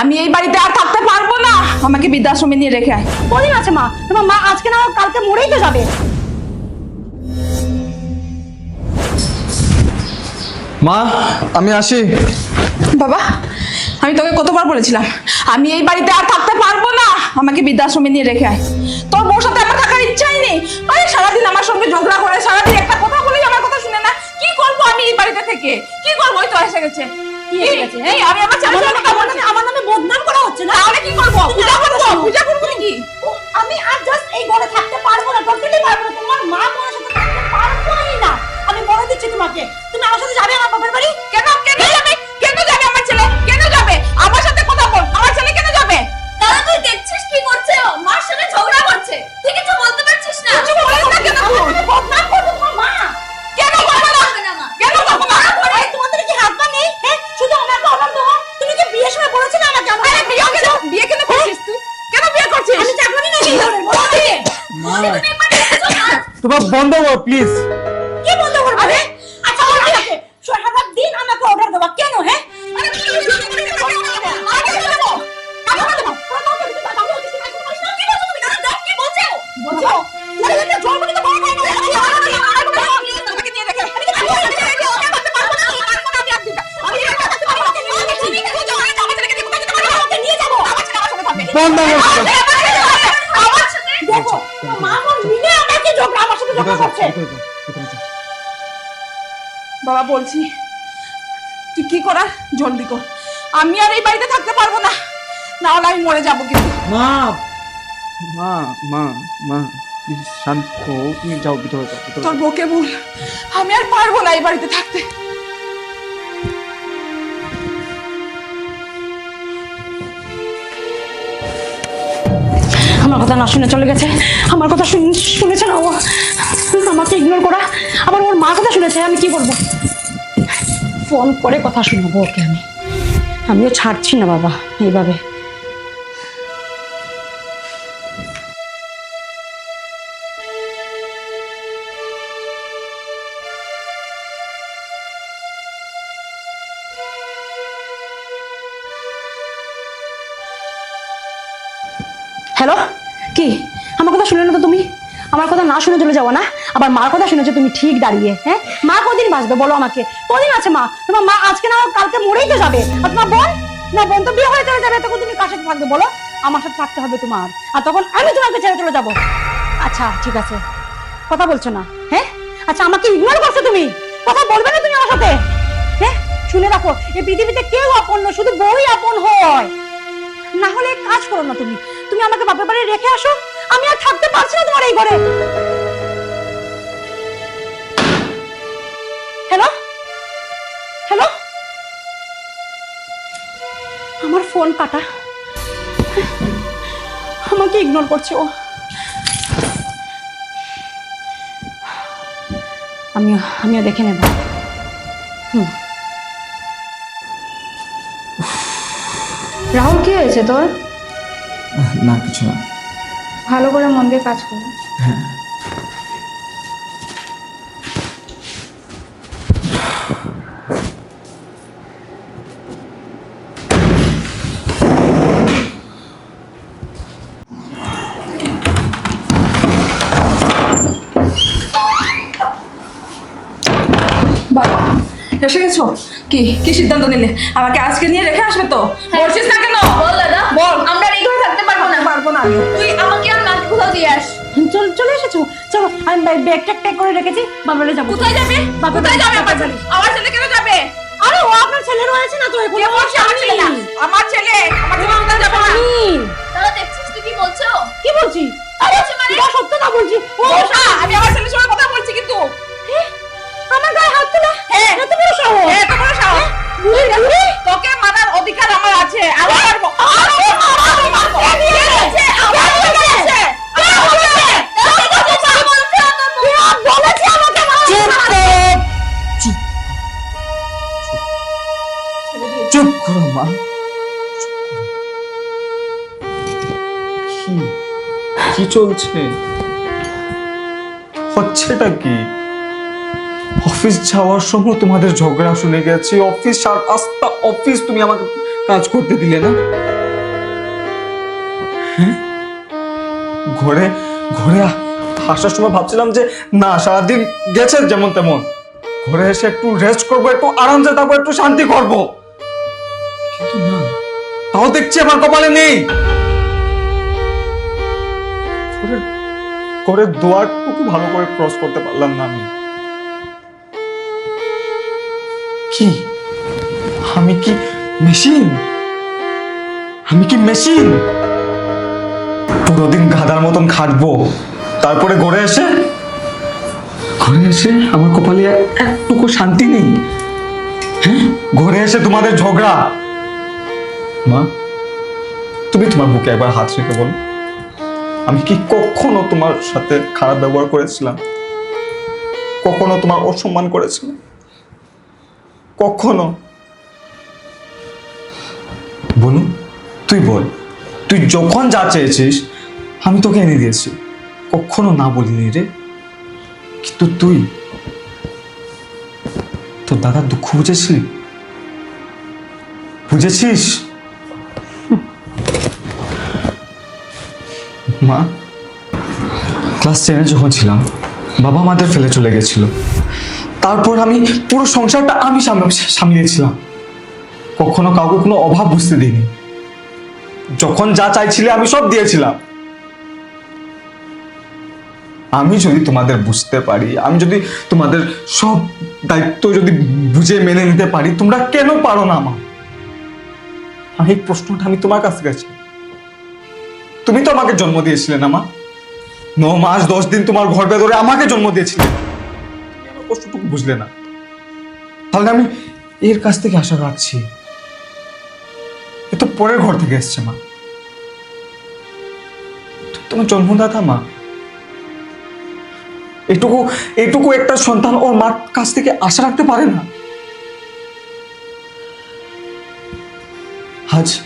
আমি এই বাড়িতে আর থাকতে পারব না। আমাকে বৃদ্ধাশ্রমে নিয়ে রেখে আয়। কদিন আছে মা তোমার মা আজকে না হোক কালকে মরেই তো যাবে। মা আমি আসি। বাবা আমি তোকে কতবার বলেছিলাম আমি এই বাড়িতে আর থাকতে পারব না। আমাকে বৃদ্ধাশ্রমে নিয়ে রেখে আয়। তোর বউর সাথে আমার থাকার ইচ্ছাই নেই। আরে সারাদিন আমার সঙ্গে ঝগড়া করে সারাদিন একটা কথা বলেই আমার কথা শুনে না। কি করব আমি এই বাড়িতে থেকে? কি করব? ওই তো এসে গেছে। কি হ্যাঁ? এই, আমি আমার ছেলের আমার সাথে নামে- কথা আমার বলছি। আমার নামে বদনাম করা হচ্ছে না? তাহলে কি করব? পূজা করব? করব? আমি আর জাস্ট এই ঘরে থাকতে পারব না টোটালি পারব না তোমার মা তোমার সাথে থাকতে পারবোই না। আমি বলে দিচ্ছি তোমাকে তোমার বন্ধ করো প্লিজ কি বলতে পারবে আরে আচ্ছা বলো আমাকে সারা দিন আমাকে অর্ডার দেওয়া কেন হ্যাঁ আরে তুমি বাবা বলছি। তুই কি করার? জলদি কর। আমি আর এই বাড়িতে থাকতে পারব না। না হলে আমি মরে যাব কিন্তু। মা! মা মা মা শান্ত তুমি যাও ভিতরে যাও তোর বকে বল। আমি আর পারব না এই বাড়িতে থাকতে। আমার কথা না শুনে চলে গেছে। আমার কথা শুন- শুনেছে না ও। আমাকে ইগনোর করা। আবার ওর মা কথা শুনেছে, আমি কি করব? ফোন করে কথা শোনাবো ওকে আমি। আমিও ছাড়ছি না বাবা, এইভাবে। হ্যালো কি? আমার কথা শুনে না তো তুমি? আমার কথা না শুনে চলে যাও না? আবার মার কথা শুনেছো তুমি ঠিক দাঁড়িয়ে হ্যাঁ? মা কদিন বাঁচবে বলো আমাকে? কদিন আছে মা? তোমার মা আজকে না কালকে মরেই তো যাবে। আর তোমার বোন? না, বোন তো বিয়ে হয়ে চলে যাবে, তখন তুমি কার সাথে থাকবে বলো? আমার সাথে থাকতে হবে তোমার। আর তখন আমি তোমাকে ছেড়ে চলে যাব। আচ্ছা ঠিক আছে। কথা বলছো না হ্যাঁ? আচ্ছা আমাকে ইগনোর করছ তুমি? কথা বলবে না তুমি আমার সাথে? হ্যাঁ? শুনে রাখো এই পৃথিবীতে কেউ আপন নয়, শুধু বউই আপন হয়। না হলে কাজ করো না তুমি। তুমি আমাকে বাপের বাড়ি রেখে আসো? আমি আর থাকতে পারছি না তোমার এই ঘরে। হ্যালো হ্যালো আমার ফোন কাটা। আমাকে ইগনোর করছে ও। আমিও আমিও দেখে নেব। হুম। রাহুল, কি হয়েছে তোর? না কিছু না। ভালো করে মন দিয়ে কাজ কর। বাবা এসে গেছো? কি কি সিদ্ধান্ত নিলে? আমাকে আজকে নিয়ে রেখে আসবে তো? বলছিস না কেন? বল দাদা। বল। আমরা পারব না। তুই আমাকে আর মাকে কোথাও দিয়ে আস। চল চলে এসেছ? চলো আমি ব্যাগ ট্যাগ ট্যাগ করে রেখেছি বাবারে যাব। কোথায় যাবে? কোথায় যাবে আমার ছেলে? আমার ছেলে কেন যাবে? আরে ও আপনার ছেলে রয়েছে না তো এখন আমার ছেলে না? আমার ছেলে। আমার ছেলে কোথায় যাবে না? তাহলে দেখছিস তুই কি বলছো? কি বলছি? আরে সত্য না বলছি। ও আমি আমার ছেলের মা। কি? চলছে? হচ্ছেটা কি? অফিস যাওয়ার সময় তোমাদের ঝগড়া শুনে অফিস সার আস্তা অফিস তুমি আমাকে কাজ করতে দিলে না? হ্যাঁ? ঘরে ঘরে আসার সময় ভাবছিলাম যে, না, সারাদিন গেছে যেমন তেমন। ঘরে এসে একটু রেস্ট করব, একটু আরামসে থাকব একটু শান্তি করব। তাও দেখছি আমার কপালে নেই। ঘরের দোয়ারটুকু ভালো করে ক্রস করতে পারলাম না আমি। কি? আমি কি মেশিন আমি কি মেশিন পুরো দিন গাধার মতন খাটবো। তারপরে ঘরে এসে? ঘরে এসে আমার কপালে একটুকু শান্তি নেই। হ্যাঁ? ঘরে এসে তোমাদের ঝগড়া। মা, তুমি তোমার বুকে একবার হাত রেখে বলো। আমি কি কখনো তোমার সাথে খারাপ ব্যবহার করেছিলাম? কখনো তোমার অসম্মান করেছিলাম? কখনো? বনু, তুই বল, তুই যখন যা চেয়েছিস, আমি তোকে এনে দিয়েছি। কখনো না বলিনি রে। কিন্তু তুই, তোর দাদার দুঃখ বুঝেছিলি? বুঝেছিস? মা? ক্লাস টেনে যখন ছিলাম, বাবা আমাদের ফেলে চলে গেছিল। তারপর আমি পুরো সংসারটা আমি সামলে- সামলিয়েছিলাম কখনো কাউকে কোনো অভাব বুঝতে দিইনি। যখন যা চাইছিলে আমি সব দিয়েছিলাম। আমি যদি তোমাদের বুঝতে পারি, আমি যদি তোমাদের সব দায়িত্ব যদি বুঝে মেনে নিতে পারি, তোমরা কেন পারো না আমার আমি এই প্রশ্নটা আমি তোমার কাছে গেছি। তুমি তো আমাকে জন্ম দিয়েছিলে না, মা। ন মাস, দশ দিন তোমার ঘর ধরে আমাকে জন্ম দিয়েছিলে। কষ্টটুকু বুঝলে না। তাহলে আমি এর কাছ থেকে আশা রাখছি। এ তো পরের ঘর থেকে এসছে, মা। তোমার জন্মদাতা, মা। এটুকু এটুকু একটা সন্তান ওর মার কাছ থেকে আশা রাখতে পারে না। আজ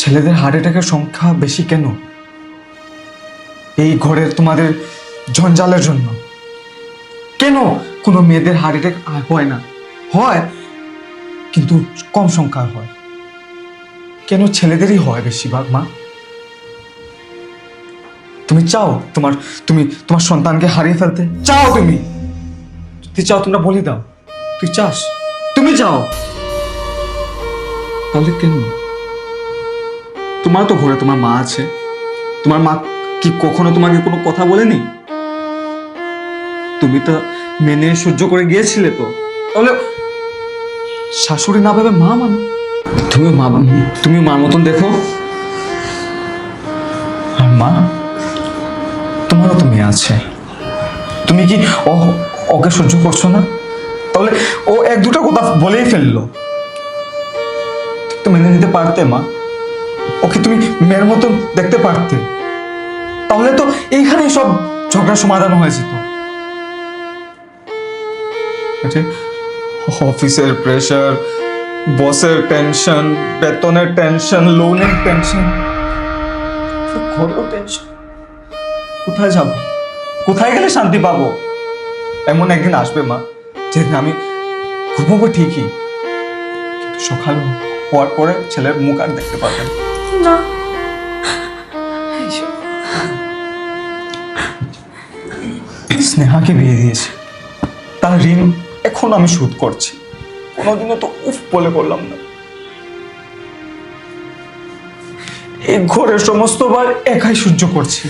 ছেলেদের হার্ট অ্যাটাকের সংখ্যা বেশি কেন? এই ঘরের তোমাদের জঞ্জালের জন্য। কেন কোনো মেয়েদের হার্ট অ্যাটাক হয় না? হয়, কিন্তু কম সংখ্যায় হয়। কেন ছেলেদেরই হয় বেশিরভাগ, মা? তুমি চাও তোমার, তুমি তোমার সন্তানকে হারিয়ে ফেলতে? চাও তুমি! তুই চাও তোমরা বলে দাও। তুই চাস? তুমি চাও! তাহলে কেন? তোমার তো ঘরে, তোমার মা আছে। তোমার মা কি কখনো তোমাকে কোনো কথা বলেনি? তুমি তো মেনে সহ্য করে গিয়েছিলে তো। তাহলে শাশুড়ি না ভেবে মা মানো? তুমি মা, তুমি মার মতন দেখো। আর মা, তোমারও তো মেয়ে আছে। তুমি কি ও ওকে সহ্য করছ না? তাহলে ও এক দুটো কথা বলেই ফেলল। তো মেনে নিতে পারতে মা। ওকে তুমি মেয়ের মতন দেখতে পারতে। তাহলে তো এইখানেই সব ঝগড়া সমাধান হয়ে যেত। অফিসের প্রেশার বসের টেনশন বেতনের টেনশন লোনের টেনশন কোথায় যাব? কোথায় গেলে শান্তি পাবো? এমন একদিন আসবে মা, যেদিন আমি ঘুমবো ঠিকই। সকাল হওয়ার পরে ছেলের মুখ আর দেখতে পারবেন না। স্নেহাকে বিয়ে দিয়েছে। তার ঋণ এখন আমি শোধ করছি। কোনোদিনও তো উফ বলে করলাম না। এই ঘরের সমস্ত বার একাই সহ্য করছি।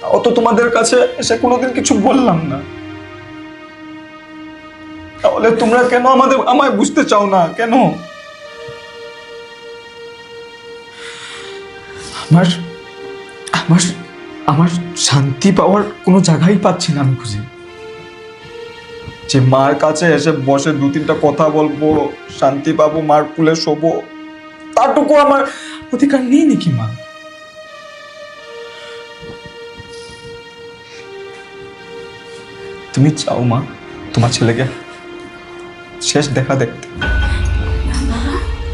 তাও তো তোমাদের কাছে এসে কোনোদিন কিছু বললাম না। তাহলে তোমরা কেন আমাদের আমায় বুঝতে চাও না? কেন? আমার আমার আমার শান্তি পাওয়ার কোনো জায়গাই পাচ্ছি না আমি খুঁজে। যে মার কাছে এসে বসে দু তিনটা কথা বলব, শান্তি পাবো, মার কুলে শোবো তারটুকু আমার অধিকার নেই নাকি মা? তুমি চাও মা তোমার ছেলেকে শেষ দেখা দেখতে?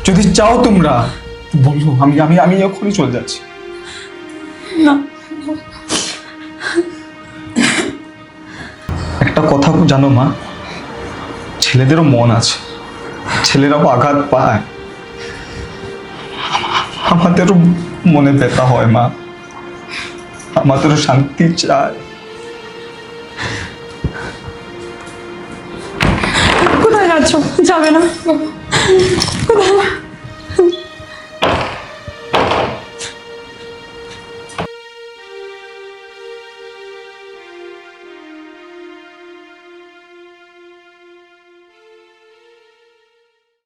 যদি চাও তোমরা বলো আমি আমি আমি এখনই চলে যাচ্ছি। না। একটা কথা জানো মা ছেলেদেরও মন আছে ছেলেরাও আঘাত পায়। আমাদেরও মনে ব্যথা হয় মা আমাদেরও শান্তি চায়। কোথায় যাচ্ছ? যাবে না। কোথায়?